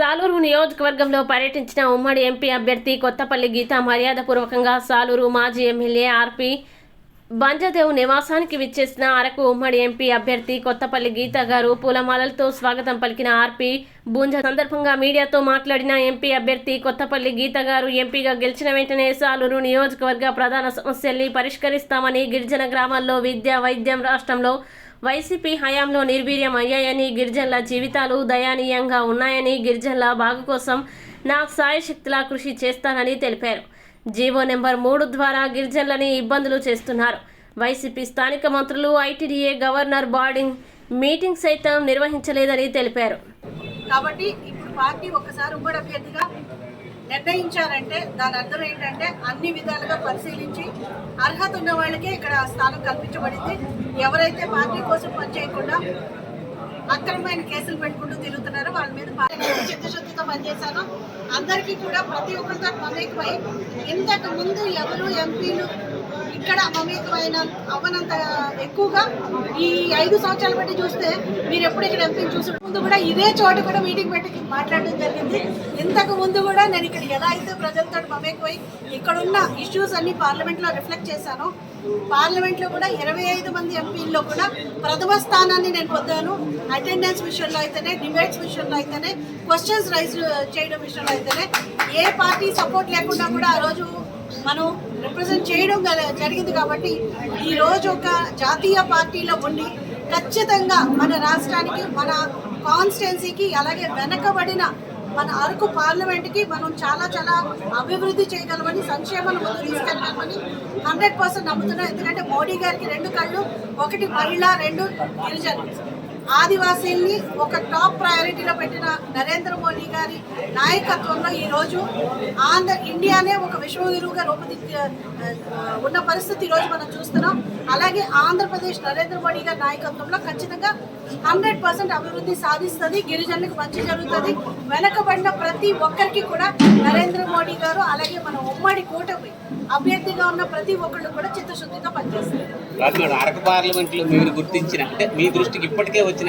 సాలూరు నియోజకవర్గంలో పర్యటించిన ఉమ్మడి ఎంపీ అభ్యర్థి కొత్తపల్లి గీత మర్యాదపూర్వకంగా సాలూరు మాజీ ఎమ్మెల్యే ఆర్పి బంజదేవ్ నివాసానికి విచ్చేసిన అరకు ఉమ్మడి ఎంపీ అభ్యర్థి కొత్తపల్లి గీత గారు పూలమాలలతో స్వాగతం పలికిన ఆర్పి బూంజ సందర్భంగా మీడియాతో మాట్లాడిన ఎంపీ అభ్యర్థి కొత్తపల్లి గీత గారు ఎంపీగా గెలిచిన వెంటనే సాలూరు నియోజకవర్గ ప్రధాన సమస్యల్ని పరిష్కరిస్తామని గిరిజన గ్రామాల్లో విద్య వైద్యం రాష్ట్రంలో వైసీపీ హయాంలో నిర్వీర్యం అయ్యాయని గిరిజనుల జీవితాలు దయానీయంగా ఉన్నాయని గిరిజనుల బాగు కోసం నా సాయశక్తిలా కృషి చేస్తానని తెలిపారు. జీవో నెంబర్ మూడు ద్వారా గిరిజనులని ఇబ్బందులు చేస్తున్నారు. వైసీపీ స్థానిక మంత్రులు ఐటీడీఏ గవర్నర్ బార్డింగ్ మీటింగ్ సైతం నిర్వహించలేదని తెలిపారు. కాబట్టి ఇప్పుడు పార్టీ ఒక్కసారి ఉమ్మడి అభ్యర్థిగా నిర్ణయించారంటే దాని అర్థం ఏంటంటే అన్ని విధాలుగా పరిశీలించి అర్హత ఉన్న వాళ్ళకే ఇక్కడ స్థానం కల్పించబడింది. ఎవరైతే పార్టీ కోసం పనిచేయకుండా అక్రమమైన కేసులు పెట్టుకుంటూ తిరుగుతున్నారో వాళ్ళ మీద పార్టీ చిత్తశుద్ధితో పనిచేశాను. అందరికీ కూడా ప్రతి ఒక్కరితో మమేకమై ఇంతకు ముందు ఎవరు ఎంపీలు ఇక్కడ మమేకమైన అవ్వనంత ఎక్కువగా ఈ ఐదు సంవత్సరాలు బట్టి చూస్తే మీరు ఎప్పుడు ఇక్కడ ఎంపీ చూసి ముందు కూడా ఇదే చోట కూడా మీటింగ్ పెట్టి మాట్లాడడం జరిగింది. ఇంతకు ముందు కూడా నేను ఇక్కడ ఎలా అయితే ప్రజలతో మమేకమై ఇక్కడున్న ఇష్యూస్ అన్ని పార్లమెంట్లో రిఫ్లెక్ట్ చేశాను పార్లమెంట్లో కూడా ఇరవై ఐదు మంది ఎంపీల్లో కూడా ప్రథమ స్థానాన్ని నేను పొందాను. అటెండెన్స్ విషయంలో అయితేనే డిబేట్స్ విషయంలో అయితేనే క్వశ్చన్స్ రైజ్ చేయడం విషయంలో అయితేనే ఏ పార్టీ సపోర్ట్ లేకుండా కూడా ఆ రోజు మనం రిప్రజెంట్ చేయడం జరిగింది కాబట్టి ఈ రోజు ఒక జాతీయ పార్టీలో ఉండి ఖచ్చితంగా మన రాష్ట్రానికి మన కాన్స్టిట్యున్సీకి అలాగే వెనకబడిన మన అరకు పార్లమెంట్కి మనం చాలా చాలా అభివృద్ధి చేయగలమని సంక్షేమాన్ని ముందు తీసుకెళ్ళగలమని హండ్రెడ్ పర్సెంట్ నమ్ముతున్నాం. ఎందుకంటే మోడీ గారికి రెండు కళ్ళు ఒకటి మహిళ రెండు గిరిజనులు. ఆదివాసీల్ని ఒక టాప్ ప్రయారిటీలో పెట్టిన నరేంద్ర మోడీ గారి నాయకత్వంలో ఈరోజు ఆంధ్ర ఇండియానే ఒక విశ్వగురువుగా రూపుదిద్ది ఉన్న పరిస్థితి ఈరోజు మనం చూస్తున్నాం. అలాగే ఆంధ్రప్రదేశ్ నరేంద్ర మోడీ గారి నాయకత్వంలో ఖచ్చితంగా హండ్రెడ్ పర్సెంట్ అభివృద్ధి సాధిస్తుంది గిరిజనులకు మంచి జరుగుతుంది. వెనకబడిన ప్రతి ఒక్కరికి కూడా నరేంద్ర మోడీ గారు అలాగే మన ఉమ్మడి కూటమి అభ్యర్థిగా ఉన్న ప్రతి ఒక్కళ్ళు కూడా చిత్తశుద్ధితో పనిచేస్తారు అరకు పార్లమెంట్లో మీరు గుర్తించిన అంటే మీ దృష్టికి ఇప్పటికే వచ్చిన